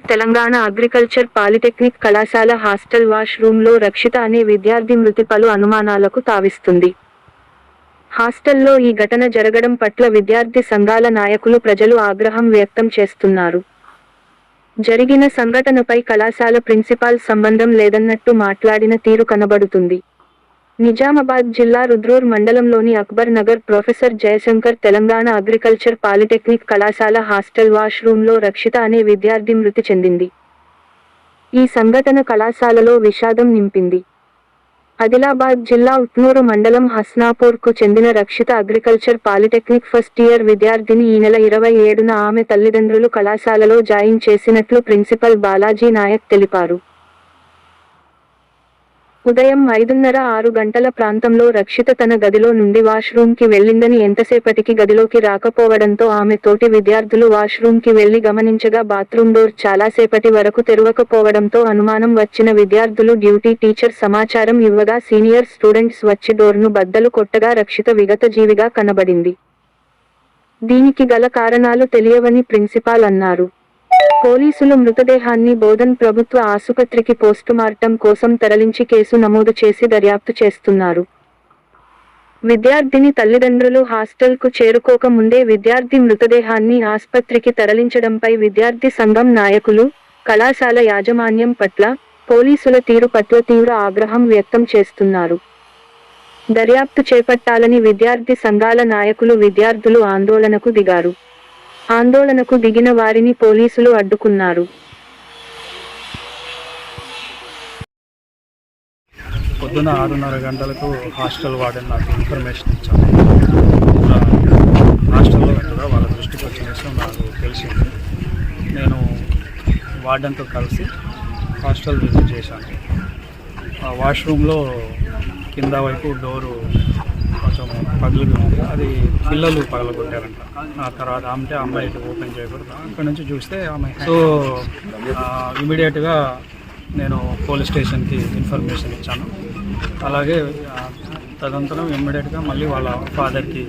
Telangana agriculture polytechnic కళాశాల hostel wash రూమ్లో రక్షిత అనే విద్యార్థి మృతి పలు అనుమానాలకు తావిస్తుంది. హాస్టల్లో ఈ ఘటన జరగడం పట్ల విద్యార్థి సంఘాల నాయకులు ప్రజలు ఆగ్రహం వ్యక్తం చేస్తున్నారు. జరిగిన సంఘటనపై కళాశాల ప్రిన్సిపాల్ సంబంధం లేదన్నట్టు మాట్లాడిన తీరు కనబడుతుంది. నిజామాబాద్ జిల్లా రుద్రూర్ మండలంలోని Akbar Nagar professor Jayashankar Telangana agriculture polytechnic కళాశాల హాస్టల్ వాష్రూమ్లో రక్షిత అనే విద్యార్థి మృతి చెందింది. ఈ సంఘటన కళాశాలలో విషాదం నింపింది. ఆదిలాబాద్ జిల్లా ఉట్నూరు మండలం హస్నాపూర్కు చెందిన Rakshita agriculture polytechnic first year విద్యార్థిని ఈ నెల ఇరవై ఏడున ఆమె తల్లిదండ్రులు కళాశాలలో జాయిన్ చేసినట్లు ప్రిన్సిపల్ బాలాజీ నాయక్ తెలిపారు. ఉదయం ఐదున్నర ఆరు గంటల ప్రాంతంలో రక్షిత తన గదిలో నుండి వాష్రూమ్కి వెళ్ళిందని ఎంతసేపటికి గదిలోకి రాకపోవడంతో ఆమె తోటి విద్యార్థులు వాష్రూమ్కి వెళ్ళి గమనించగా బాత్రూమ్ డోర్ చాలాసేపటి వరకు తెరవకపోవడంతో అనుమానం వచ్చిన విద్యార్థులు డ్యూటీ టీచర్ సమాచారం ఇవ్వగా సీనియర్ స్టూడెంట్స్ వచ్చి డోర్ను బద్దలు కొట్టగా రక్షిత విగత జీవిగా కనబడింది. దీనికి గల కారణాలు తెలియవని ప్రిన్సిపాల్ అన్నారు. పోలీసులు మృతదేహాన్ని బోధన్ ప్రభుత్వ ఆసుపత్రికి పోస్టుమార్టం కోసం తరలించి కేసు నమోదు చేసి దర్యాప్తు చేస్తున్నారు. విద్యార్థిని తల్లిదండ్రులు హాస్టల్కు చేరుకోక ముందే విద్యార్థి మృతదేహాన్ని ఆసుపత్రికి తరలించడంపై విద్యార్థి సంఘం నాయకులు కళాశాల యాజమాన్యం పట్ల పోలీసుల తీరు పట్ల తీవ్ర ఆగ్రహం వ్యక్తం చేస్తున్నారు. దర్యాప్తు చేపట్టాలని విద్యార్థి సంఘాల నాయకులు విద్యార్థులు ఆందోళనకు దిగారు. ఆందోళనకు దిగిన వారిని పోలీసులు అడ్డుకున్నారు. పొద్దున ఆరున్నర గంటలకు హాస్టల్ వాడని నాకు ఇన్ఫర్మేషన్ ఇచ్చాను హాస్టల్లో కూడా వాళ్ళ దృష్టికి వచ్చిన విషయం నాకు తెలిసింది. నేను వార్డెన్తో కలిసి హాస్టల్ విజిట్ చేశాను. ఆ వాష్రూమ్లో కింద వైపు డోరు కొంచెం పగులుగా ఉంది. అది పిల్లలు పగలగొట్టారంట. ఆ తర్వాత ఆమె అమ్మాయి ఓపెన్ చేయకూడదు. అక్కడ నుంచి చూస్తే ఆమె సో ఇమీడియట్గా నేను పోలీస్ స్టేషన్కి ఇన్ఫర్మేషన్ ఇచ్చాను. అలాగే తదనంతరం ఇమ్మీడియట్గా మళ్ళీ వాళ్ళ ఫాదర్కి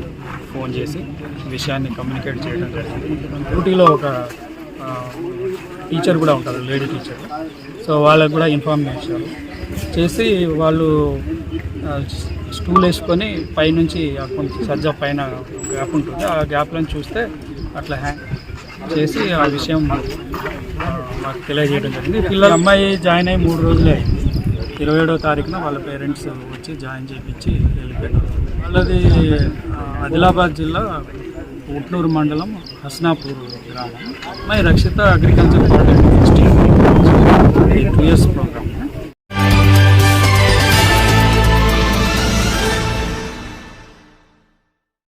ఫోన్ చేసి విషయాన్ని కమ్యూనికేట్ చేయడం జరిగింది. డ్యూటీలో ఒక టీచర్ కూడా ఉంటారు లేడీ టీచర్. సో వాళ్ళకు కూడా ఇన్ఫార్మ్ చేశారు చేసి వాళ్ళు స్టూల్ వేసుకొని పైనుంచి కొంచెం సజ్జ పైన గ్యాప్ ఉంటుంది. ఆ గ్యాప్లో చూస్తే అట్లా హ్యాంగ్ చేసి ఆ విషయం మాకు తెలియజేయడం జరిగింది. పిల్లల అమ్మాయి జాయిన్ అయ్యి మూడు రోజులే ఇరవై ఏడో తారీఖున వాళ్ళ పేరెంట్స్ వచ్చి జాయిన్ చేయించి వెళ్ళిపోయారు వాళ్ళది ఆదిలాబాద్ జిల్లా ఉట్నూరు మండలం హస్నాపూర్ గ్రామం. అమ్మాయి Rakshita agriculture polytechnic two years